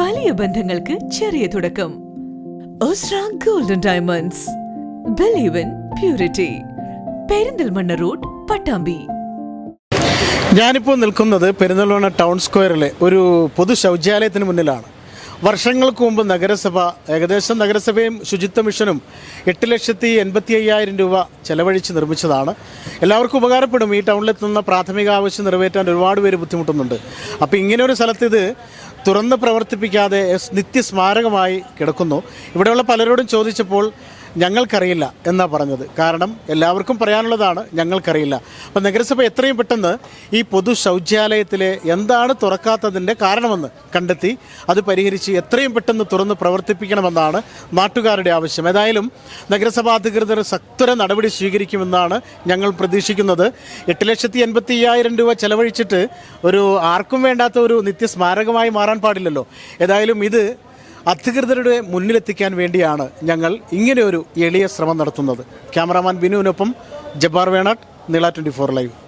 വലിയ ബന്ധങ്ങൾക്ക് ചെറിയ തുടക്കം. Golden Diamonds believe in purity Perinthalmanna road Pattambi. ഞാനിപ്പോൾ നിൽക്കുന്നത് പെരിന്തൽമണ്ണ ടൗൺ സ്ക്വയറിലെ ഒരു പൊതു ശൗചാലയത്തിന് മുന്നിലാണ്. വർഷങ്ങൾക്ക് മുമ്പ് നഗരസഭ ഏകദേശം നഗരസഭയും ശുചിത്വ മിഷനും എട്ട് ലക്ഷത്തി എൺപത്തി അയ്യായിരം രൂപ ചെലവഴിച്ച് നിർമ്മിച്ചതാണ്. എല്ലാവർക്കും ഉപകാരപ്പെടും ഈ ടൗണിലെത്തുന്ന പ്രാഥമിക ആവശ്യം നിറവേറ്റാൻ ഒരുപാട് പേര് ബുദ്ധിമുട്ടുന്നുണ്ട്. അപ്പോൾ ഇങ്ങനെ ഒരു സ്ഥലത്ത് ഇത് തുറന്ന് പ്രവർത്തിപ്പിക്കാതെ നിത്യസ്മാരകമായി കിടക്കുന്നു. ഇവിടെയുള്ള പലരോടും ചോദിച്ചപ്പോൾ ഞങ്ങൾക്കറിയില്ല എന്നാണ് പറഞ്ഞത്. കാരണം എല്ലാവർക്കും പറയാനുള്ളതാണ് ഞങ്ങൾക്കറിയില്ല. അപ്പം നഗരസഭ എത്രയും പെട്ടെന്ന് ഈ പൊതു ശൗചാലയത്തിലെ എന്താണ് തുറക്കാത്തതിന്റെ കാരണമെന്ന് കണ്ടെത്തി അത് പരിഹരിച്ച് എത്രയും പെട്ടെന്ന് തുറന്ന് പ്രവർത്തിപ്പിക്കണമെന്നാണ് നാട്ടുകാരുടെ ആവശ്യം. ഏതായാലും നഗരസഭാ അധികൃതർ സത്വര നടപടി സ്വീകരിക്കുമെന്നാണ് ഞങ്ങൾ പ്രതീക്ഷിക്കുന്നത്. എട്ട് ലക്ഷത്തി എൺപത്തി അയ്യായിരം രൂപ ചെലവഴിച്ചിട്ട് ഒരു ആർക്കും വേണ്ടാത്ത ഒരു നിത്യസ്മാരകമായി മാറാൻ പാടില്ലല്ലോ. ഏതായാലും ഇത് അധികൃതരുടെ മുന്നിലെത്തിക്കാൻ വേണ്ടിയാണ് ഞങ്ങൾ ഇങ്ങനെയൊരു എളിയ ശ്രമം നടത്തുന്നത്. ക്യാമറാമാൻ ബിനുവിനൊപ്പം ജബ്ബാർ വേണാട്ട് നീള ട്വന്റി ഫോർ ലൈവ്.